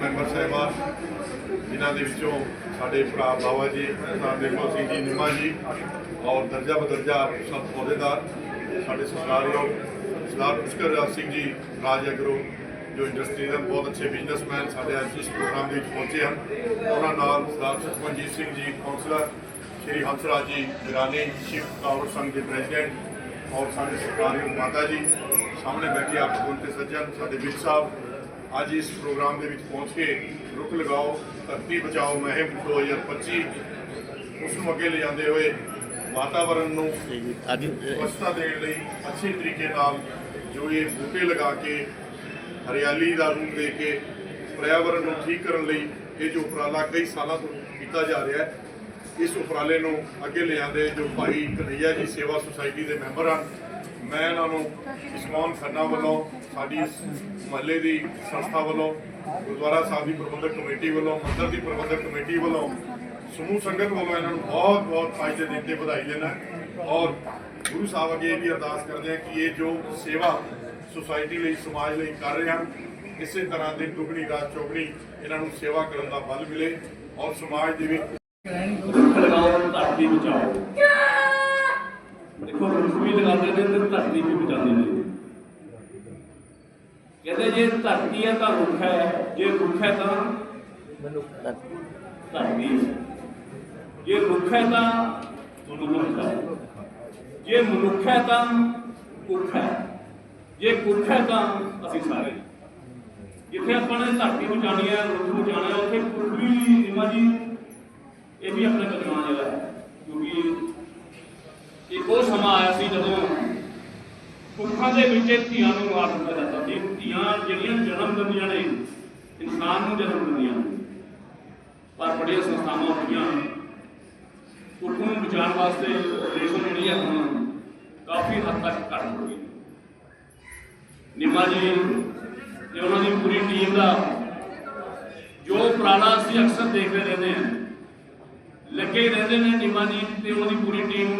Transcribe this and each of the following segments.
Member ਸਾਹਿਬਾਨ ਜਿਨ੍ਹਾਂ ਦੇ ਵਿੱਚੋਂ ਸਾਡੇ ਭਰਾ ਬਾਵਾ ਜੀ, ਸਰਦਾਰ ਦੇਖੋ ਸਿੰਘ ਜੀ, ਨਿਮਾ ਜੀ ਔਰ ਦਰਜਾ ਬਦਰਜਾ ਸਭ ਅਹੁਦੇਦਾਰ ਸਾਡੇ ਸਤਿਕਾਰਯੋਗ ਸਰਦਾਰ ਪੁਸ਼ਕਰ ਰਾਜ ਸਿੰਘ ਜੀ, ਰਾਜ ਐਗਰੋ, ਜੋ ਇੰਡਸਟਰੀ ਦੇ ਬਹੁਤ ਅੱਛੇ ਬਿਜ਼ਨਸਮੈਨ ਸਾਡੇ ਅੱਜ ਇਸ ਪ੍ਰੋਗਰਾਮ ਦੇ ਵਿੱਚ ਪਹੁੰਚੇ ਹਨ। ਉਹਨਾਂ ਨਾਲ ਸਰਦਾਰ ਸੁਖਮਨਜੀਤ ਸਿੰਘ ਜੀ ਕਾਉਂਸਲਰ ਸ਼੍ਰੀ ਹੰਸਰਾਜ ਜੀ, ਗਿਰਾਨੀ, ਸ਼ਿਵ ਕਾਵੜ ਸੰਘ ਦੇ ਪ੍ਰੈਜ਼ੀਡੈਂਟ ਔਰ ਸਾਡੇ ਸਤਿਕਾਰਯੋਗ ਮਾਤਾ ਜੀ, ਸਾਹਮਣੇ ਬੈਠੇ ਆਪ ਕੋਲ ਤੇ ਸੱਜਣ, ਸਾਡੇ ਵਿੱਚ ਸਾਹਿਬ, ਅੱਜ ਇਸ ਪ੍ਰੋਗਰਾਮ ਦੇ ਵਿੱਚ ਪਹੁੰਚ ਕੇ ਰੁੱਖ ਲਗਾਓ, ਧਰਤੀ ਬਚਾਓ ਮੁਹਿੰਮ 2025 ਉਸ ਨੂੰ ਅੱਗੇ ਲਿਜਾਂਦੇ ਹੋਏ ਵਾਤਾਵਰਣ ਨੂੰ ਅੱਜ ਸਵੱਛਤਾ ਦੇਣ ਲਈ ਅੱਛੇ ਤਰੀਕੇ ਨਾਲ ਜੋ ਇਹ ਬੂਟੇ ਲਗਾ ਕੇ ਹਰਿਆਲੀ ਦਾ ਰੂਪ ਦੇ ਕੇ ਪਰਿਆਵਰਣ ਨੂੰ ਠੀਕ ਕਰਨ ਲਈ ਇਹ ਜੋ ਉਪਰਾਲਾ ਕਈ ਸਾਲਾਂ ਤੋਂ ਕੀਤਾ ਜਾ ਰਿਹਾ ਹੈ ਇਸ ਉਪਰਾਲੇ ਨੂੰ ਅੱਗੇ ਲਿਆਂਦੇ ਜੋ ਭਾਈ ਕਨਈਆ ਜੀ ਸੇਵਾ ਸੁਸਾਇਟੀ ਦੇ ਮੈਂਬਰ ਹਨ ਮੈਂ ਇਹਨਾਂ ਨੂੰ ਇਸਮਾਨ ਖੰਨਾ ਵੱਲੋਂ ਸਾਡੀ ਮਹੱਲੇ ਦੀ ਸੰਸਥਾ ਵੱਲੋਂ ਗੁਰਦੁਆਰਾ ਸਾਹਿਬ ਦੀ ਪ੍ਰਬੰਧਕ ਕਮੇਟੀ ਵੱਲੋਂ ਮੰਦਰ ਦੀ ਪ੍ਰਬੰਧਕ ਕਮੇਟੀ ਵੱਲੋਂ ਸਮੂਹ ਸੰਗਤ ਵੱਲੋਂ ਇਹਨਾਂ ਨੂੰ ਬਹੁਤ ਬਹੁਤ ਅੱਜ ਦੇ ਦਿਨ ਤੇ ਵਧਾਈ ਦੇਣਾ ਔਰ ਗੁਰੂ ਸਾਹਿਬ ਅੱਗੇ ਇਹ ਵੀ ਅਰਦਾਸ ਕਰਦੇ ਹਾਂ ਕਿ ਇਹ ਜੋ ਸੇਵਾ ਸੁਸਾਇਟੀ ਲਈ ਸਮਾਜ ਲਈ ਕਰ ਰਹੇ ਹਨ ਇਸੇ ਤਰ੍ਹਾਂ ਦੇ ਦੁਗਣੀ ਰਾਤ ਚੌਗਣੀ ਇਹਨਾਂ ਨੂੰ ਸੇਵਾ ਕਰਨ ਦਾ ਬਲ ਮਿਲੇ ਔਰ ਸਮਾਜ ਦੇ ਵਿੱਚ ਰੁੱਖ ਲਗਾਓ ਧਰਤੀ ਬਚਾਓ। ਦੇਖੋ ਰੁੱਖ ਵੀ ਲਗਾਉਂਦੇ ਨੇ ਤੇ ਧਰਤੀ ਵੀ ਬਚਾਉਂਦੇ ਨੇ। ਕਹਿੰਦੇ ਜੇ ਧਰਤੀ ਹੈ ਤਾਂ ਰੁੱਖ ਹੈ ਜੇ ਰੁੱਖ ਹੈ ਤਾਂ ਧਰਤੀ ਹੈ। ਜੇ ਰੁੱਖ ਹੈ ਤਾਂ ਮਨੁੱਖ ਹੈ। ਜੇ ਮਨੁੱਖ ਹੈ ਤਾਂ ਕੁੱਖ ਹੈ। ਜੇ ਕੁੱਖ ਹੈ ਤਾਂ ਅਸੀਂ ਸਾਰੇ। ਜਿੱਥੇ ਆਪਾਂ ਨੇ ਧਰਤੀ ਨੂੰ ਜਾਣੀ ਹੈ, ਰੁੱਖ ਨੂੰ ਜਾਣਿਆ ਉੱਥੇ ਕੁੱਖ ਵੀ ਨਿਮਾ ਜੀ, ਇਹ ਵੀ ਆਪਣੇ ਕਦਮਾਂ ਜਿਹੜਾ ਹੈ। ਕਿਉਂਕਿ ਇੱਕ ਉਹ ਸਮਾਂ ਆਇਆ ਸੀ ਜਦੋਂ ਕੁੱਖਾਂ ਦੇ ਵਿੱਚ ਧੀਆਂ ਨੂੰ ਮਾਰ ਦਿੱਤਾ ਜਾਂਦਾ ਸੀ। ਧੀਆਂ ਜਿਹੜੀਆਂ ਜਨਮ ਦਿੰਦੀਆਂ ਨੇ, ਇਨਸਾਨ ਨੂੰ ਜਨਮ ਦਿੰਦੀਆਂ ਪਰ ਬੜੀਆਂ ਸੰਸਥਾਵਾਂ ਹੁੰਦੀਆਂ ਕੁੱਖ ਨੂੰ ਬਚਾਉਣ ਵਾਸਤੇ ਆਪਰੇਸ਼ਨ ਜਿਹੜੀ ਹੈ ਹੁਣ ਕਾਫੀ ਹੱਦ ਤੱਕ ਘੱਟ ਹੋ ਗਈ ਨਿਮਾ ਜੀ ਤੇ ਉਹਨਾਂ ਦੀ ਪੂਰੀ ਟੀਮ ਦਾ ਜੋ ਪੁਰਾਣਾ ਅਸੀਂ ਅਕਸਰ ਦੇਖਦੇ ਰਹਿੰਦੇ ਹਾਂ, ਲੱਗੇ ਹੀ ਰਹਿੰਦੇ ਨੇ ਨਿਮਾ ਜੀ ਤੇ ਉਹਨਾਂ ਦੀ ਪੂਰੀ ਟੀਮ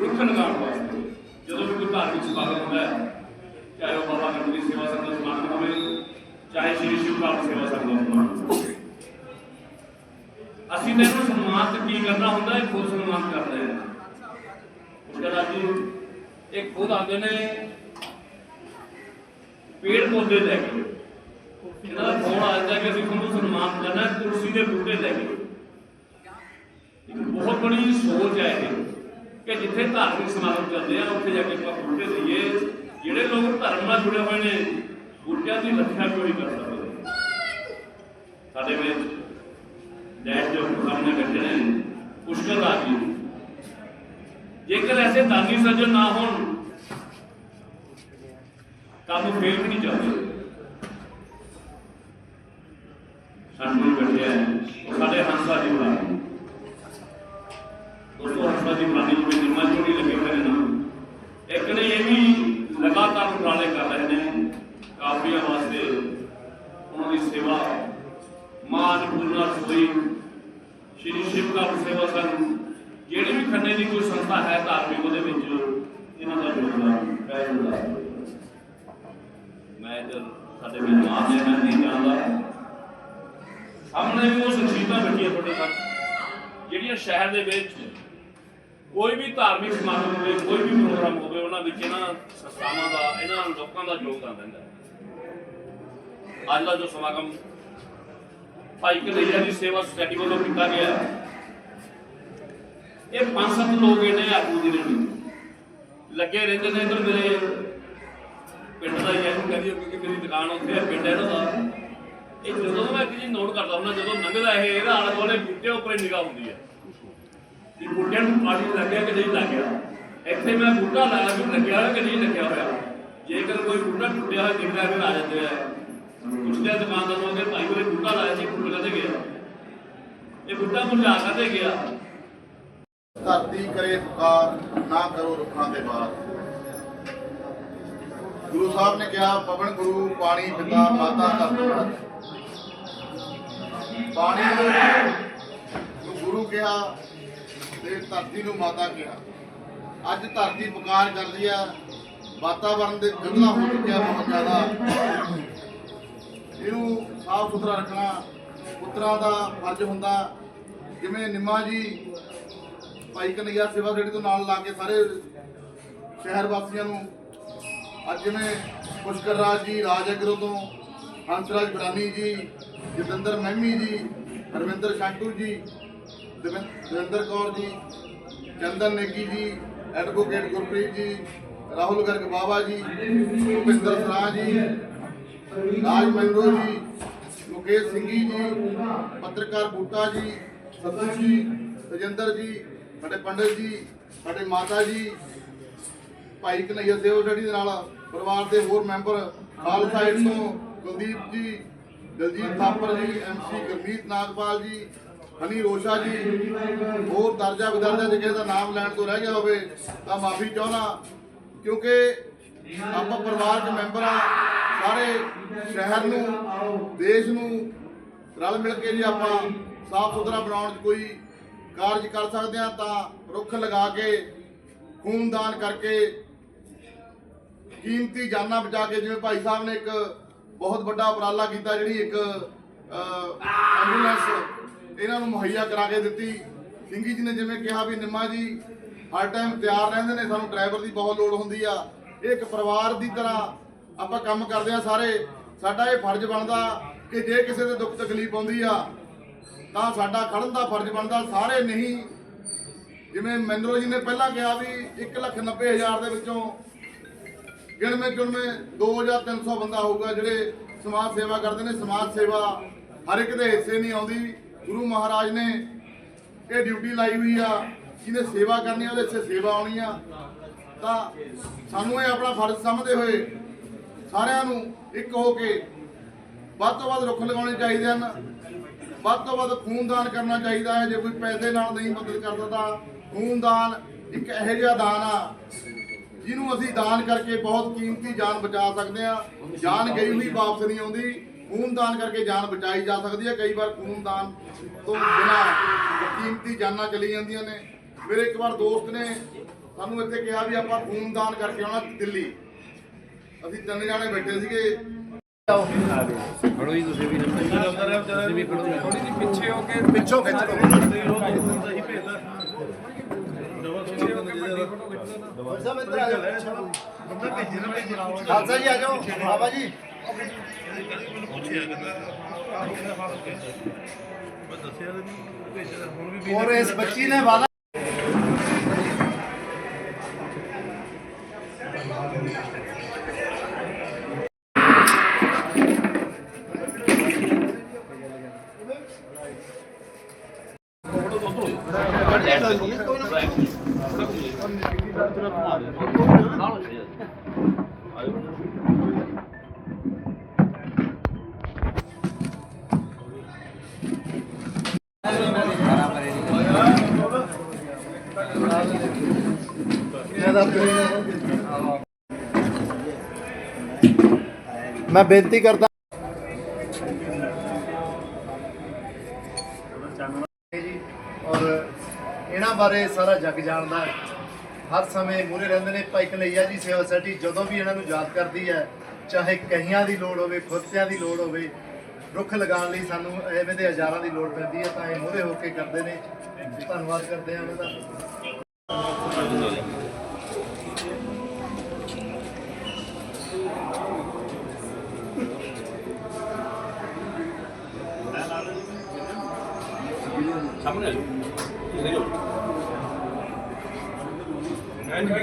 ਰੁੱਖ ਲਗਾਉਣ ਵਾਸਤੇ। ਜਦੋਂ ਵੀ ਕੋਈ ਧਾਰਮਿਕ ਸਮਾਗਮ ਹੁੰਦਾ ਹੈ, ਚਾਹੇ ਉਹ ਬਾਬਾ ਗਣਪਤੀ ਸੇਵਾ ਸੰਘ ਦਾ ਸਮਾਗਮ ਹੋਵੇ, ਚਾਹੇ ਸ਼੍ਰੀ ਸ਼ਿਵ ਕਾਲ ਸੇਵਾ ਸੰਘ ਦਾ ਸਮਾਗਮ ਹੋਵੇ ਅਸੀਂ ਤਾਂ ਇਹਨੂੰ ਸਨਮਾਨਿਤ ਕੀ ਕਰਨਾ ਹੁੰਦਾ? ਹੈ ਖੁਦ ਸਨਮਾਨ ਕਰਦੇ ਹਾਂ ਉਸ ਜੀ ਇਹ ਖੁਦ ਆਉਂਦੇ ਨੇ ਪੇੜ ਪੌਦੇ ਲੈ ਕੇ। ਇਹਨਾਂ ਦਾ ਫੋਨ ਆ ਜਾਂਦਾ ਕਿ ਅਸੀਂ ਤੁਹਾਨੂੰ ਸਨਮਾਨ ਕਰਨਾ ਹੈ, ਦੇ ਬੂਟੇ ਲੈ ਕੇ। ਇੱਕ ਬਹੁਤ ਬੜੀ ਸੋਚ ਹੈ ਇਹ ਕਿ ਜਿੱਥੇ ਧਾਰਮਿਕ ਸਮਾਗਮ ਚੱਲਦੇ ਆ ਉੱਥੇ ਜਾ ਕੇ ਆਪਾਂ ਬੂਟੇ ਦਈਏ ਜਿਹੜੇ ਲੋਕ ਧਰਮ ਨਾਲ ਜੁੜੇ ਹੋਏ ਨੇ ਬੂਟਿਆਂ ਦੀ ਰੱਖਿਆ ਕਿਉਂ ਨਹੀਂ ਕਰ ਸਕਦੇ? ਸਾਡੇ ਵਿੱਚ ਡੈਡ ਜੋ ਸਾਹਮਣੇ ਬੈਠੇ ਪੁਸ਼ਕਰ ਰਾਜ ਜੀ ਜੇਕਰ ਐਸੇ ਦਾਨੀ ਸੱਜਣ ਨਾ ਹੋਣ ਕੰਮ ਫੇਲ ਵੀ ਨਹੀਂ ਚੱਲਦੇ ਸਾਨੂੰ ਬੈਠੇ ਆ, ਸਾਡੇ ਹੰਸਾ ਜੀ ਬੁਲਾ ਧਾਰਮਿਕ ਸਮਾਗਮ ਹੋਵੇ ਕੋਈ ਵੀ ਪ੍ਰੋਗਰਾਮ ਹੋਵੇ, ਉਹਨਾਂ ਵਿੱਚ ਇਹਨਾਂ ਸੰਸਥਾਵਾਂ ਦਾ, ਇਹਨਾਂ ਲੋਕਾਂ ਦਾ ਯੋਗਦਾਨ ਰਹਿੰਦਾ ਹੈ। ਅੱਜ ਦਾ ਜੋ ਸਮਾਗਮ ਭਾਈ ਕਨਈਆ ਦੀ ਸੇਵਾ ਸੁਸਾਇਟੀ ਵੱਲੋਂ ਕੀਤਾ ਗਿਆ ਇਹ ਪੰਜ ਸੱਤ ਲੋਕ ਇਹਨੇ ਆਗੂ ਜਿਹੜੇ ਨੇ, ਲੱਗੇ ਰਹਿੰਦੇ ਨੇ ਇਧਰ ਮੇਰੇ ਪਿੰਡ ਦਾ ਹੀ ਹੈ ਕਹਿੰਦੀ ਕਿਉਂਕਿ ਮੇਰੀ ਦੁਕਾਨ ਉੱਥੇ ਹੈ, ਪਿੰਡ ਇਹਨਾਂ ਦਾ। ਇਹ ਜਦੋਂ ਮੈਂ ਇੱਕ ਨੋਟ ਕਰਦਾ ਹੁੰਦਾ, ਜਦੋਂ ਲੰਘਦਾ ਇਹ, ਇਹਦਾ ਆਲੇ ਦੁਆਲੇ ਬੂਟੇ ਉੱਪਰ ਨਿਗਾਹ ਹੁੰਦੀ ਹੈ। ਕਿ ਬੂਟਿਆਂ ਨੂੰ ਪਾਣੀ ਲੱਗਿਆ ਕਿ ਨਹੀਂ ਲੱਗਿਆ। ਇੱਥੇ ਮੈਂ ਬੂਟਾ ਲਾਇਆ ਵੀ ਲੱਗਿਆ ਹੋਇਆ ਕਿ ਨਹੀਂ ਲੱਗਿਆ ਹੋਇਆ। ਜੇਕਰ ਕੋਈ ਬੂਟਾ ਟੁੱਟਿਆ ਹੋਇਆ ਦਿਖਦਾ ਫਿਰ ਆ ਜਾਂਦੇ ਆ। ਪੁੱਛਦੇ ਦੁਕਾਨਦਾਰ ਨੂੰ ਕਿ ਭਾਈ ਕੋਲੇ ਬੂਟਾ ਲਾਇਆ ਸੀ ਫੁੱਲ ਕਦੇ ਗਿਆ? ਇਹ ਬੂਟਾ ਮੁਰਝਾ ਕਦੇ ਗਿਆ? ਧਰਤੀ ਕਰੇ ਪੁਕਾਰ, ਨਾ ਕਰੋ ਰੁੱਖਾਂ ਦੇ ਬਾਤ ਗੁਰੂ ਸਾਹਿਬ ਨੇ ਕਿਹਾ, ਪਵਨ ਗੁਰੂ, ਪਾਣੀ ਪਿਤਾ, ਮਾਤਾ ਧਰਤੀ ਪਾਣੀ ਨੂੰ ਗੁਰੂ ਕਿਹਾ ਤੇ ਧਰਤੀ ਨੂੰ ਮਾਤਾ ਕਿਹਾ। ਅੱਜ ਧਰਤੀ ਪੁਕਾਰ ਕਰਦੀ ਆ। ਵਾਤਾਵਰਣ ਦੇ ਗੰਦਾ ਹੋ ਚੁੱਕਿਆ ਬਹੁਤ ਜ਼ਿਆਦਾ। ਇਹਨੂੰ ਸਾਫ਼ ਸੁਥਰਾ ਰੱਖਣਾ ਪੁੱਤਰਾਂ ਦਾ ਫਰਜ਼ ਹੁੰਦਾ। ਜਿਵੇਂ ਨਿੰਮਾ ਜੀ ਭਾਈ ਕਨਈਆ ਸੇਵਾ ਸੋਸਾਇਟੀ ਤੋਂ ਨਾਲ ਲਾ ਕੇ ਸਾਰੇ ਸ਼ਹਿਰ ਵਾਸੀਆਂ ਨੂੰ ਅੱਜ ਜਿਵੇਂ ਪੁਸ਼ਕਰ ਰਾਜ ਜੀ, ਰਾਜ ਅਗਰੋਂ ਤੋਂ ਹੰਸਰਾਜ ਬਰਾਨੀ ਜੀ, ਜਤਿੰਦਰ ਮਹਿਮੀ ਜੀ, ਹਰਵਿੰਦਰ ਸ਼ਾਂਟੂ ਜੀ ਦਵਿੰਦਰ ਕੌਰ ਜੀ, ਚੰਦਨ ਨੇਗੀ ਜੀ, ਐਡਵੋਕੇਟ ਗੁਰਪ੍ਰੀਤ ਜੀ, ਰਾਹੁਲ ਗਰਗ ਬਾਬਾ ਜੀ, ਭੁਪਿੰਦਰ ਸਰਾਂ ਜੀ ਰਾਜ ਮੰਗੋ ਜੀ, ਮੁਕੇਸ਼ ਸਿੰਘੀ ਜੀ, ਪੱਤਰਕਾਰ ਬੂਟਾ ਜੀ ਸਤੂ ਜੀ, ਤਜਿੰਦਰ ਜੀ, ਸਾਡੇ ਪੰਡਿਤ ਜੀ, ਸਾਡੇ ਮਾਤਾ ਜੀ, ਭਾਈ ਕਨਈਆ ਸੇਵਾ ਸੋਸਾਇਟੀ ਦੇ ਨਾਲ, ਪਰਿਵਾਰ ਦੇ ਹੋਰ ਮੈਂਬਰ, ਖਾਲਸਾ ਏਡ ਤੋਂ ਕੁਲਦੀਪ ਜੀ, ਦਲਜੀਤ ਥਾਪਰ ਜੀ ਐਮਸੀ ਗੁਰਮੀਤ ਨਾਗਪਾਲ ਜੀ ਹਨੀ ਰੋਸ਼ਾ ਜੀ ਹੋਰ ਦਰਜਾ ਬਦਰਜਾ ਜੇ ਕਿਸੇ ਦਾ ਨਾਮ ਲੈਣ ਤੋਂ ਰਹਿ ਗਿਆ ਹੋਵੇ ਤਾਂ ਮਾਫੀ ਚਾਹੁੰਦਾ। ਕਿਉਂਕਿ ਆਪਾਂ ਪਰਿਵਾਰ ਦੇ ਮੈਂਬਰ ਆ ਸਾਰੇ ਸ਼ਹਿਰ ਨੂੰ ਦੇਸ਼ ਨੂੰ ਰਲ ਮਿਲ ਕੇ ਜੇ ਆਪਾਂ ਸਾਫ਼ ਸੁਥਰਾ ਬਣਾਉਣ 'ਚ ਕੋਈ ਕਾਰਜ ਕਰ ਸਕਦੇ ਆ ਤਾਂ ਰੁੱਖ ਲਗਾ ਕੇ ਖੂਨਦਾਨ ਕਰਕੇ ਕੀਮਤੀ ਜਾਨਾਂ ਬਚਾ ਕੇ ਜਿਵੇਂ ਭਾਈ ਸਾਹਿਬ ਨੇ ਇੱਕ ਬਹੁਤ ਵੱਡਾ ਉਪਰਾਲਾ ਕੀਤਾ ਜਿਹੜੀ ਇੱਕ ਅਹ, ਐਂਬੂਲੈਂਸ ਇਹਨਾਂ ਨੂੰ ਮੁਹੱਈਆ ਕਰਾ ਕੇ ਦਿੱਤੀ। ਸਿੰਘੀ ਜੀ ਨੇ ਜਿਵੇਂ ਕਿਹਾ ਵੀ ਨਿੰਮਾ ਜੀ, ਹਰ ਟਾਈਮ ਤਿਆਰ ਰਹਿੰਦੇ ਨੇ, ਸਾਨੂੰ ਡਰਾਈਵਰ ਦੀ ਬਹੁਤ ਲੋੜ ਹੁੰਦੀ ਆ। ਇਹ ਇੱਕ ਪਰਿਵਾਰ ਦੀ ਤਰ੍ਹਾਂ ਆਪਾਂ ਕੰਮ ਕਰਦੇ ਆ ਸਾਰੇ। ਸਾਡਾ ਇਹ ਫਰਜ਼ ਬਣਦਾ ਕਿ ਜੇ ਕਿਸੇ ਦੇ ਦੁੱਖ ਤਕਲੀਫ ਆਉਂਦੀ ਆ, ਤਾਂ ਸਾਡਾ ਖੜਨ ਦਾ ਫਰਜ਼ ਬਣਦਾ। ਸਾਰੇ ਨਹੀਂ। ਜਿਵੇਂ ਮਹਿੰਦਰੋ ਜੀ ਨੇ ਪਹਿਲਾਂ ਕਿਹਾ ਵੀ 190000 ਦੇ ਵਿੱਚੋਂ ਗਿਣਵੇਂ ਚੁਣਵੇਂ 2 ਜਾਂ 300 ਬੰਦਾ ਹੋਊਗਾ ਜਿਹੜੇ ਸਮਾਜ ਸੇਵਾ ਕਰਦੇ ਨੇ। ਸਮਾਜ ਸੇਵਾ ਹਰ ਇੱਕ ਦੇ ਹਿੱਸੇ ਨਹੀਂ ਆਉਂਦੀ। ਗੁਰੂ ਮਹਾਰਾਜ ਨੇ ਇਹ ਡਿਊਟੀ ਲਾਈ ਹੋਈ ਆ, ਜਿਹਨੇ ਸੇਵਾ ਕਰਨੀ ਆ, ਉਹਦੇ ਇੱਥੇ ਸੇਵਾ ਆਉਣੀ ਆ। ਤਾਂ ਸਾਨੂੰ ਇਹ ਆਪਣਾ ਫਰਜ਼ ਸਮਝਦੇ ਹੋਏ ਸਾਰਿਆਂ ਨੂੰ ਇੱਕ ਹੋ ਕੇ ਵੱਧ ਤੋਂ ਵੱਧ ਰੁੱਖ ਲਗਾਉਣੇ ਚਾਹੀਦੇ ਹਨ। ਵੱਧ ਤੋਂ ਵੱਧ ਖੂਨਦਾਨ ਕਰਨਾ ਚਾਹੀਦਾ ਹੈ। ਜੇ ਕੋਈ ਪੈਸੇ ਨਾਲ ਨਹੀਂ ਮਦਦ ਕਰਦਾ ਤਾਂ ਖੂਨਦਾਨ ਇੱਕ ਇਹੋ ਜਿਹਾ ਦਾਨ ਆ, ਜਿਹਨੂੰ ਅਸੀਂ ਦਾਨ ਕਰਕੇ ਬਹੁਤ ਕੀਮਤੀ ਜਾਨ ਬਚਾ ਸਕਦੇ ਆ ਜਾਨ ਗਈ ਹੋਈ ਵਾਪਸ ਨਹੀਂ ਆਉਂਦੀ। ਖੂਨਦਾਨ ਕਰਕੇ ਜਾਨ ਬਚਾਈ ਜਾ ਸਕਦੀ ਹੈ। ਕਈ ਵਾਰ ਖੂਨਦਾਨ ਤੋਂ ਬਿਨਾਂ ਕੀਮਤੀ ਜਾਨਾਂ ਚਲੀ ਜਾਂਦੀਆਂ ਨੇ। ਮੇਰੇ ਇੱਕ ਵਾਰ ਦੋਸਤ ਨੇ ਸਾਨੂੰ ਇੱਥੇ ਕਿਹਾ ਵੀ ਆਪਾਂ ਖੂਨਦਾਨ ਕਰਕੇ ਆਉਣਾ ਦਿੱਲੀ। ਅਸੀਂ ਤਿੰਨ ਜਾਣੇ ਬੈਠੇ ਸੀਗੇ। ਜੀ ਤੁਸੀਂ ਵੀ ਤੁਸੀਂ ਵੀ ਫੜੋ ਥੋੜੀ ਜਿਹੀ ਪਿੱਛੇ ਹੋ ਕੇ ਪਿੱਛੋਂ ਖਿੱਚ ਲਓ। ਖਾਲਸਾ ਜੀ ਆ ਜਾਓ। ਬਾਬਾ ਜੀ। ਔਰ ਇਸ ਬੱਚੀ ਨੇ ਵਾਦਾ ਮੈਂ ਬੇਨਤੀ ਕਰਦਾ ਜੀ ਔਰ ਇਹਨਾਂ ਬਾਰੇ ਸਾਰਾ ਜੱਗ ਜਾਣਦਾ ਹੈ। ਹਰ ਸਮੇਂ ਮੂਰੇ ਰਹਿੰਦੇ ਨੇ। ਭਾਈ ਕਨਈਆ ਜੀ ਸੇਵਾ ਸੋਸਾਇਟੀ ਜਦੋਂ ਵੀ ਇਹਨਾਂ ਨੂੰ ਯਾਦ ਕਰਦੀ ਹੈ, ਚਾਹੇ ਕਹੀਆਂ ਦੀ ਲੋੜ ਹੋਵੇ ਖੁਰਸਿਆਂ ਦੀ ਲੋੜ ਹੋਵੇ, ਰੁੱਖ ਲਗਾਉਣ ਲਈ ਸਾਨੂੰ ਐਵੇਂ ਦੇ ਹਜ਼ਾਰਾਂ ਦੀ ਲੋੜ ਪੈਂਦੀ ਹੈ, ਤਾਂ ਇਹ ਮੂਰੇ ਹੋ ਕੇ ਕਰਦੇ ਨੇ। ਧੰਨਵਾਦ ਕਰਦੇ ਹਾਂ ਉਹਨਾਂ ਦਾ।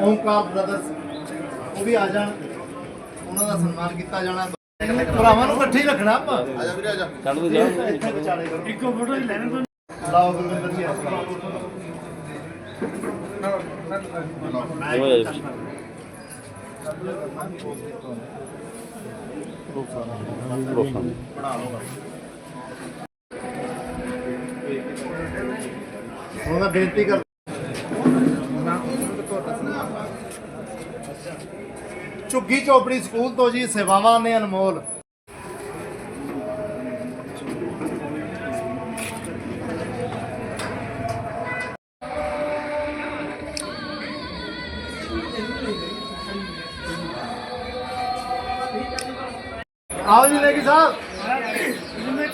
ਓਮਕਾਰ ਬ੍ਰਦਰਸ ਉਹ ਵੀ ਆ ਜਾਣ। ਉਹਨਾਂ ਦਾ ਸਨਮਾਨ ਕੀਤਾ ਜਾਣਾ। ਭਰਾਵਾਂ ਨੂੰ ਇਕੱਠੇ ਹੀ ਰੱਖਣਾ ਆਪਾਂ। ਆ ਜਾ ਵੀਰੇ ਆ ਜਾ। ਕੱਢ ਦੋ ਜਾ। ਇੱਥੇ ਵਿਚਾਲੇ ਕਰੋ ਇੱਕੋ ਫੋਟੋ ਹੀ ਲੈਣ ਲਾਓ ਗੁਰਵਿੰਦਰ ਜੀ ਆਸਰਾ ਹੁਣ ਮੈਂ ਬੇਨਤੀ ਕਰ ਝੁੱਗੀ ਚੋਪੜੀ ਸਕੂਲ ਤੋਂ ਜੀ, ਸੇਵਾਵਾਂ ਨੇ ਅਨਮੋਲ। ਆਓ ਜੀ ਲੇਗੀ ਸਾਹਿਬ।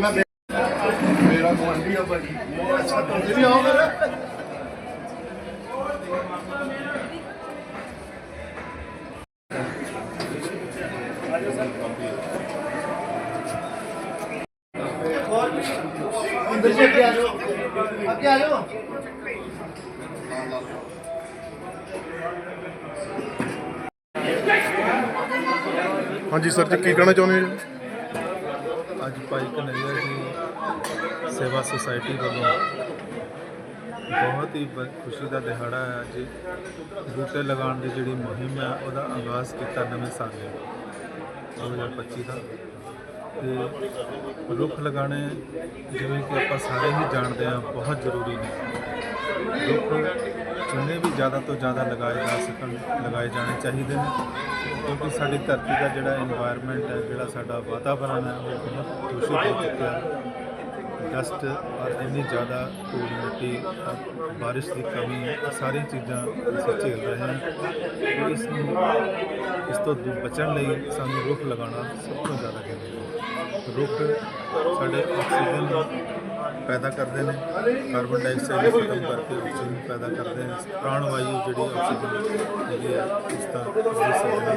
ਮੈਂ ਬੇ- ਮੇਰਾ ਗਵਾਂਢੀ ਆ ਭਾਜੀ ਅੱਛਾ ਤੁਸੀਂ ਵੀ ਆਓ ਫਿਰ ਅੰਦਰ ਜੀ ਅੱਗੇ ਆ ਜਾਓ ਅੱਗੇ ਆ ਜਾਓ ਹਾਂਜੀ ਸਰ ਜੀ, ਕੀ ਕਹਿਣਾ ਚਾਹੁੰਦੇ ਹੋ ਜੀ? ਅੱਜ ਭਾਈ ਕਨਈਆ ਜੀ ਸੇਵਾ ਸੁਸਾਇਟੀ ਵੱਲੋਂ ਬਹੁਤ ਹੀ ਬ- ਖੁਸ਼ੀ ਦਾ ਦਿਹਾੜਾ ਹੈ ਅੱਜ। ਬੂਟੇ ਲਗਾਉਣ ਦੀ ਜਿਹੜੀ ਮੁਹਿੰਮ ਹੈ, ਉਹਦਾ ਆਗਾਜ਼ ਕੀਤਾ ਨਵੇਂ ਸਾਲ ਦੇ 2025 ਦਾ। ਤੇ ਰੁੱਖ ਲਗਾਉਣੇ ਜਿਵੇਂ ਕਿ ਆਪਾਂ ਸਾਰੇ ਹੀ ਜਾਣਦੇ ਹਾਂ, ਬਹੁਤ ਜ਼ਰੂਰੀ ਨੇ। ਰੁੱਖ ਚੁੰਨੇ ਵੀ ਜ਼ਿਆਦਾ ਤੋਂ ਜ਼ਿਆਦਾ ਲਗਾਏ ਜਾ ਸਕਣ, ਲਗਾਏ ਜਾਣੇ ਚਾਹੀਦੇ ਨੇ, ਕਿਉਂਕਿ ਸਾਡੀ ਧਰਤੀ ਦਾ ਜਿਹੜਾ এনवायरमेंट ਹੈ, ਜਿਹੜਾ ਸਾਡਾ ਵਾਤਾਵਰਨ ਹੈ, ਉਹ ਬਹੁਤ ਦੂਸ਼ਿਤ ਹੋ ਚੁੱਕਿਆ ਹੈ। ਡਸਟ ਔਰ ਇੰਨੀ ਜ਼ਿਆਦਾ ਧੂੜ ਮਿੱਟੀ ਔਰ ਬਾਰਿਸ਼ ਦੀ ਕਮੀ ਇਹ ਸਾਰੀਆਂ ਚੀਜ਼ਾਂ ਅਸੀਂ ਝੇਲ ਰਹੇ ਹਾਂ ਇਸ ਨੂੰ, ਇਸ ਤੋਂ ਦੂ- ਬਚਣ ਲਈ ਸਾਨੂੰ ਰੁੱਖ ਲਗਾਉਣਾ ਸਭ ਤੋਂ ਜ਼ਿਆਦਾ ਜ਼ਰੂਰੀ ਹੈ। ਰੁੱਖ ਸਾਡੇ ਆਕਸੀਜਨ ਪੈਦਾ ਕਰਦੇ ਨੇ, ਕਾਰਬਨ ਡਾਈਆਕਸਾਈਡ ਨੂੰ ਖਤਮ ਕਰਕੇ ਆਕਸੀਜਨ ਪੈਦਾ ਕਰਦੇ ਨੇ ਪ੍ਰਾਣ ਵਾਯੂ ਜਿਹੜੀ ਆਕਸੀਜਨ ਜਿਹੜੀ ਹੈ ਇਸ ਦਾ ਇਸ ਸਿਰਜਣਾ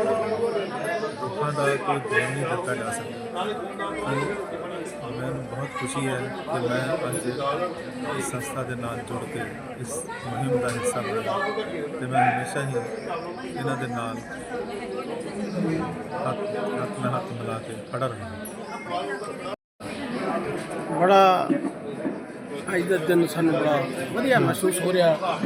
ਰੁੱਖਾਂ ਦਾ ਕੋਈ ਦੇਣ ਨਹੀਂ ਦਿੱਤਾ ਜਾ ਸਕਦਾ। ਤੇ ਮੈਨੂੰ ਬਹੁਤ ਖੁਸ਼ੀ ਹੈ ਕਿ ਮੈਂ ਅੱਜ ਇਸ ਸੰਸਥਾ ਦੇ ਨਾਲ ਜੁੜ ਕੇ ਇਸ ਮੁਹਿੰਮ ਦਾ ਹਿੱਸਾ ਬਣਿਆ। ਤੇ ਮੈਂ ਹਮੇਸ਼ਾ ਹੀ ਇਹਨਾਂ ਦੇ ਨਾਲ ਹੱਥ ਹੱਥ ਨਾਲ ਹੱਥ ਮਿਲਾ ਕੇ ਖੜਾ ਰਹਾਂਗਾ ਬੜਾ ਅੱਜ ਦਾ ਦਿਨ ਸਾਨੂੰ ਬੜਾ ਵਧੀਆ ਮਹਿਸੂਸ ਹੋ ਰਿਹਾ।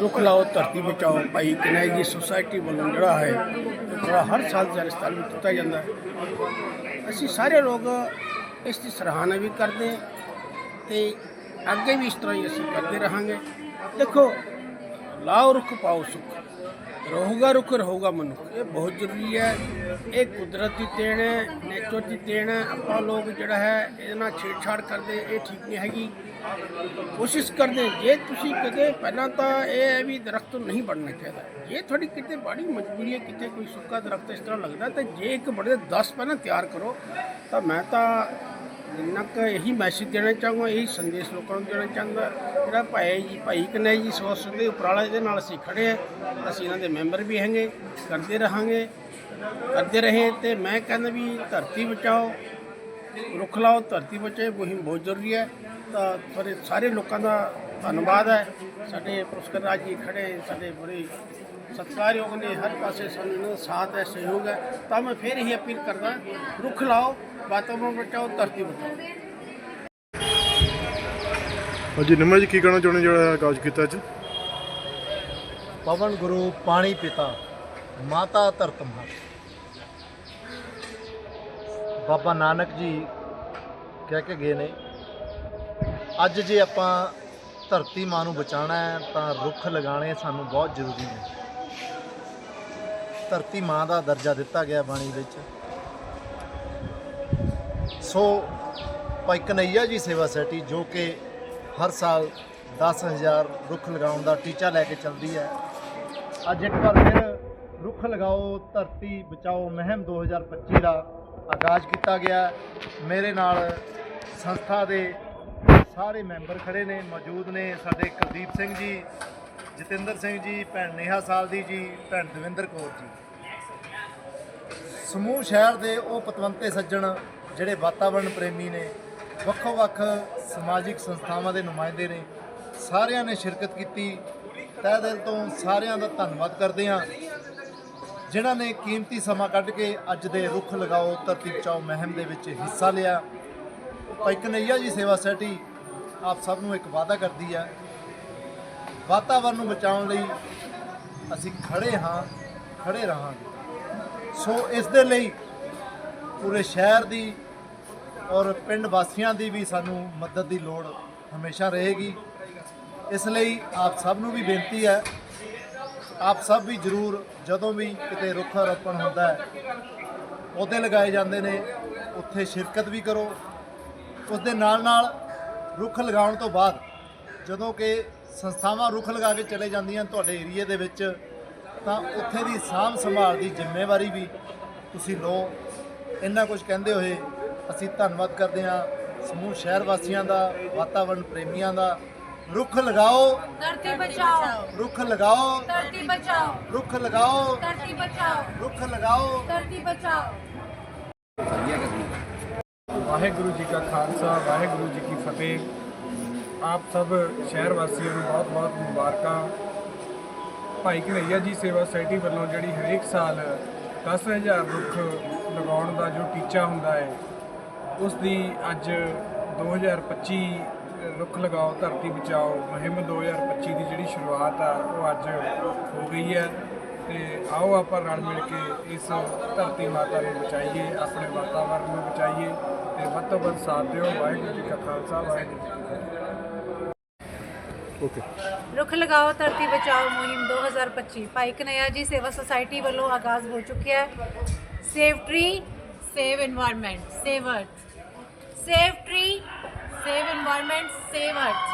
ਰੁੱਖ ਲਾਓ, ਧਰਤੀ ਬਚਾਓ। ਭਾਈ ਕਨਾਈ ਦੀ ਸੁਸਾਇਟੀ ਵੱਲੋਂ ਜਿਹੜਾ ਹੈ ਇਹ ਹਰ ਸਾਲ ਜਰਸਤਾਨ ਵਿੱਚ ਕੀਤਾ ਜਾਂਦਾ ਹੈ। ਅਸੀਂ ਸਾਰੇ ਲੋਕ ਇਸ ਦੀ ਸਰਾਹਨਾ ਵੀ ਕਰਦੇ ਹਾਂ ਤੇ ਅੱਗੇ ਵੀ ਇਸ ਤਰ੍ਹਾਂ ਹੀ ਅਸੀਂ ਕਰਦੇ ਰਹਾਂਗੇ। ਦੇਖੋ, ਲਾਓ ਰੁੱਖ, ਪਾਓ ਸੁੱਖ। ਰਹੂਗਾ ਰੁੱਖ, ਰਹੂਗਾ ਮਨੁੱਖ। ਇਹ ਬਹੁਤ ਜ਼ਰੂਰੀ ਹੈ। ਇਹ ਕੁਦਰਤੀ ਦੇਣ ਹੈ ਨੇਚਰ ਦੀ ਦੇਣ ਹੈ। ਆਪਾਂ ਲੋਕ ਜਿਹੜਾ ਹੈ, ਇਹਦੇ ਨਾਲ ਛੇੜਛਾੜ ਕਰਦੇ, ਇਹ ਠੀਕ ਨਹੀਂ ਹੈਗੀ। ਕੋਸ਼ਿਸ਼ ਕਰਦੇ ਜੇ ਤੁਸੀਂ ਕਿਤੇ ਪਹਿਲਾਂ ਤਾਂ ਇਹ ਹੈ ਵੀ ਦਰਖਤ ਨਹੀਂ ਬਣਨਾ ਚਾਹੀਦਾ। ਜੇ ਤੁਹਾਡੀ ਕਿਤੇ ਬਾੜੀ ਮਜਬੂਰੀ ਹੈ, ਕਿਤੇ ਕੋਈ ਸੁੱਕਾ ਦਰਖਤ ਇਸ ਤਰ੍ਹਾਂ ਲੱਗਦਾ, ਤਾਂ ਜੇ ਇੱਕ ਬੜੇ 10 ਪਹਿਲਾਂ ਤਿਆਰ ਕਰੋ, ਤਾਂ ਮੈਂ ਤਾਂ ਜਿੰਨਾ ਕੁ ਇਹੀ ਮੈਸੇਜ ਦੇਣਾ ਚਾਹੂੰਗਾ, ਇਹੀ ਸੰਦੇਸ਼ ਲੋਕਾਂ ਨੂੰ ਦੇਣਾ ਚਾਹੁੰਦਾ ਜਿਹੜਾ ਭਾਈ ਜੀ, ਭਾਈ ਕਨੈ ਜੀ ਸੋਸ ਦੇ ਉਪਰਾਲਾ ਇਹਦੇ ਨਾਲ ਅਸੀਂ ਖੜੇ ਆ ਅਸੀਂ ਇਹਨਾਂ ਦੇ ਮੈਂਬਰ ਵੀ ਹੈਗੇ, ਕਰਦੇ ਰਹਾਂਗੇ, ਕਰਦੇ ਰਹੇ ਤੇ ਮੈਂ ਕਹਿੰਦਾ ਵੀ ਧਰਤੀ ਬਚਾਓ, ਰੁੱਖ ਲਾਓ, ਧਰਤੀ ਬਚਾਏ ਮੁਹਿੰਮ ਬਹੁਤ ਜ਼ਰੂਰੀ ਹੈ। ਤਾਂ ਸਾਰੇ ਸਾਰੇ ਲੋਕਾਂ ਦਾ ਧੰਨਵਾਦ ਹੈ। ਸਾਡੇ ਪੁਰਸਕਰ ਰਾਜ ਜੀ ਖੜੇ ਸਾਡੇ ਬੜੇ ਸਤਿਕਾਰਯੋਗ ਨੇ, ਹਰ ਪਾਸੇ ਸਾਨੂੰ ਇਹਨਾਂ ਦਾ ਸਾਥ ਹੈ, ਸਹਿਯੋਗ ਹੈ। ਤਾਂ ਮੈਂ ਫਿਰ ਇਹੀ ਅਪੀਲ ਕਰਦਾ, ਰੁੱਖ ਲਾਓ ਵਾਤਾਵਰਣ ਬਚਾਓ ਧਰਤੀ ਬਚਾਓ ਹਾਂਜੀ ਨਿੰਮਾ ਜੀ ਕੀ ਕਹਿਣਾ ਚਾਹੁੰਦੇ ਜਿਹੜਾ ਆਗਾਜ਼ ਕੀਤਾ ਅੱਜ? ਪਵਨ ਗੁਰੂ ਪਾਣੀ ਪਿਤਾ ਮਾਤਾ ਧਰਤ ਮਾਤਾ ਬਾਬਾ ਨਾਨਕ ਜੀ ਕਹਿ ਕੇ ਗਏ ਨੇ ਅੱਜ ਜੇ ਆਪਾਂ ਧਰਤੀ ਮਾਂ ਨੂੰ ਬਚਾਉਣਾ ਹੈ ਤਾਂ ਰੁੱਖ ਲਗਾਉਣੇ ਸਾਨੂੰ ਬਹੁਤ ਜ਼ਰੂਰੀ ਨੇ। ਧਰਤੀ ਮਾਂ ਦਾ ਦਰਜਾ ਦਿੱਤਾ ਗਿਆ ਬਾਣੀ ਵਿੱਚ। ਸੋ ਭਾਈ ਕਨਈਆ ਜੀ ਸੇਵਾ ਸੈਟੀ ਜੋ ਕਿ ਹਰ ਸਾਲ 10000 ਰੁੱਖ ਲਗਾਉਣ ਦਾ ਟੀਚਾ ਲੈ ਕੇ ਚੱਲਦੀ ਹੈ। ਅੱਜ ਇੱਕ ਵਾਰ ਫਿਰ ਰੁੱਖ ਲਗਾਓ, ਧਰਤੀ ਬਚਾਓ, ਮੁਹਿੰਮ 2025 ਦਾ ਆਗਾਜ਼ ਕੀਤਾ ਗਿਆ। ਮੇਰੇ ਨਾਲ ਸੰਸਥਾ ਦੇ ਸਾਰੇ ਮੈਂਬਰ ਖੜੇ ਨੇ, ਮੌਜੂਦ ਨੇ ਸਾਡੇ ਕੁਲਦੀਪ ਸਿੰਘ ਜੀ, ਜਤਿੰਦਰ ਸਿੰਘ ਜੀ, ਭੈਣ ਨੇਹਾ ਸਾਲਦੀ ਜੀ, ਭੈਣ ਦਵਿੰਦਰ ਕੌਰ ਜੀ। ਸਮੂਹ ਸ਼ਹਿਰ ਦੇ ਉਹ ਪਤਵੰਤੇ ਸੱਜਣ ਜਿਹੜੇ ਵਾਤਾਵਰਣ ਪ੍ਰੇਮੀ ਨੇ ਵੱਖੋ ਵੱਖ ਸਮਾਜਿਕ ਸੰਸਥਾਵਾਂ ਦੇ ਨੁਮਾਇੰਦੇ ਨੇ, ਸਾਰਿਆਂ ਨੇ ਸ਼ਿਰਕਤ ਕੀਤੀ। ਤਹਿ ਦਿਲ ਤੋਂ ਸਾਰਿਆਂ ਦਾ ਧੰਨਵਾਦ ਕਰਦੇ ਹਾਂ। ਜਿਨ੍ਹਾਂ ਨੇ ਕੀਮਤੀ ਸਮਾਂ ਕੱਢ ਕੇ ਅੱਜ ਦੇ ਰੁੱਖ ਲਗਾਓ, ਧਰਤੀ ਬਚਾਓ ਮੁਹਿੰਮ ਦੇ ਵਿੱਚ ਹਿੱਸਾ ਲਿਆ। ਭਾਈ ਕਨਈਆ ਜੀ ਸੇਵਾ ਸੈਟੀ, ਆਪ ਸਭ ਨੂੰ ਇੱਕ ਵਾਅਦਾ ਕਰਦੀ ਹੈ ਵਾਤਾਵਰਨ ਨੂੰ ਬਚਾਉਣ ਲਈ ਅਸੀਂ ਖੜੇ ਹਾਂ, ਖੜੇ ਰਹਾਂਗੇ। ਸੋ ਇਸ ਦੇ ਲਈ ਪੂਰੇ ਸ਼ਹਿਰ ਦੀ ਔਰ ਪਿੰਡ ਵਾਸੀਆਂ ਦੀ ਵੀ ਸਾਨੂੰ ਮਦਦ ਦੀ ਲੋੜ ਹਮੇਸ਼ਾ ਰਹੇਗੀ। ਇਸ ਲਈ ਆਪ ਸਭ ਨੂੰ ਵੀ ਬੇਨਤੀ ਹੈ, ਆਪ ਸਭ ਵੀ ਜਰੂਰ ਜਦੋਂ ਵੀ ਕਿਤੇ ਰੁੱਖ ਰੋਪਣ ਹੁੰਦਾ ਹੈ, ਪੌਦੇ ਲਗਾਏ ਜਾਂਦੇ ਨੇ, ਉੱਥੇ ਸ਼ਿਰਕਤ ਵੀ ਕਰੋ। ਉਸ ਦੇ ਨਾਲ ਨਾਲ ਰੁੱਖ ਲਗਾਉਣ ਤੋਂ ਬਾਅਦ ਜਦੋਂ ਕਿ ਸੰਸਥਾਵਾਂ ਰੁੱਖ ਲਗਾ ਕੇ ਚਲੇ ਜਾਂਦੀਆਂ ਤੁਹਾਡੇ ਏਰੀਏ ਦੇ ਵਿੱਚ, ਤਾਂ ਉੱਥੇ ਦੀ ਸਾਂਭ ਸੰਭਾਲ ਦੀ ਜ਼ਿੰਮੇਵਾਰੀ ਵੀ ਤੁਸੀਂ ਲਓ। ਇੰਨਾ ਕੁਝ ਕਹਿੰਦੇ ਹੋਏ ਅਸੀਂ ਧੰਨਵਾਦ ਕਰਦੇ ਹਾਂ ਸਮੂਹ ਸ਼ਹਿਰ ਵਾਸੀਆਂ ਦਾ ਵਾਤਾਵਰਣ ਪ੍ਰੇਮੀਆਂ ਦਾ। ਰੁੱਖ ਲਗਾਓ। ਧਰਤੀ ਬਚਾਓ। ਰੁੱਖ ਲਗਾਓ। ਧਰਤੀ ਬਚਾਓ। ਰੁੱਖ ਲਗਾਓ। ਧਰਤੀ ਬਚਾਓ। ਰੁੱਖ ਲਗਾਓ। ਧਰਤੀ ਬਚਾਓ। ਵਾਹਿਗੁਰੂ ਜੀ ਕਾ ਖਾਲਸਾ ਵਾਹਿਗੁਰੂ ਜੀ ਕੀ ਫਤਿਹ। ਆਪ ਸਭ ਸ਼ਹਿਰ ਵਾਸੀਆਂ ਨੂੰ ਬਹੁਤ ਬਹੁਤ ਮੁਬਾਰਕਾਂ। ਭਾਈ ਘਨਈਆ ਜੀ ਸੇਵਾ ਸੁਸਾਇਟੀ ਵੱਲੋਂ ਜਿਹੜੀ ਹਰੇਕ ਸਾਲ 10000 ਰੁੱਖ ਲਗਾਉਣ ਦਾ ਜੋ ਟੀਚਾ ਹੁੰਦਾ ਹੈ ਉਸ ਦੀ ਅੱਜ 2025 ਰੁੱਖ ਲਗਾਓ, ਧਰਤੀ ਬਚਾਓ, ਮੁਹਿੰਮ 2025 ਦੀ ਜਿਹੜੀ ਸ਼ੁਰੂਆਤ ਆ, ਉਹ ਅੱਜ ਹੋ ਗਈ ਹੈ। ਤੇ ਆਓ ਆਪਾਂ ਰਲ ਮਿਲ ਕੇ ਇਸ ਧਰਤੀ ਮਾਤਾ ਨੂੰ ਬਚਾਈਏ, ਆਪਣੇ ਵਾਤਾਵਰਣ ਨੂੰ ਬਚਾਈਏ ਤੇ ਵੱਧ ਤੋਂ ਵੱਧ ਸਾਥ ਦਿਓ। ਵਾਹਿਗੁਰੂ ਜੀ ਕਾ ਖਾਲਸਾ, ਵਾਹਿਗੁਰੂ ਜੀ ਕੀ ਫਤਿਹ। ਓਕੇ ਰੁੱਖ ਲਗਾਓ, ਧਰਤੀ ਬਚਾਓ, ਮੁਹਿੰਮ 2025 ਭਾਈ ਕਨਿਆ ਜੀ, ਸੇਵਾ ਸੁਸਾਇਟੀ ਵੱਲੋਂ ਆਗਾਜ਼ ਹੋ ਚੁੱਕਿਆ ਹੈ। Save tree save environment save save tree, save environment, save earth.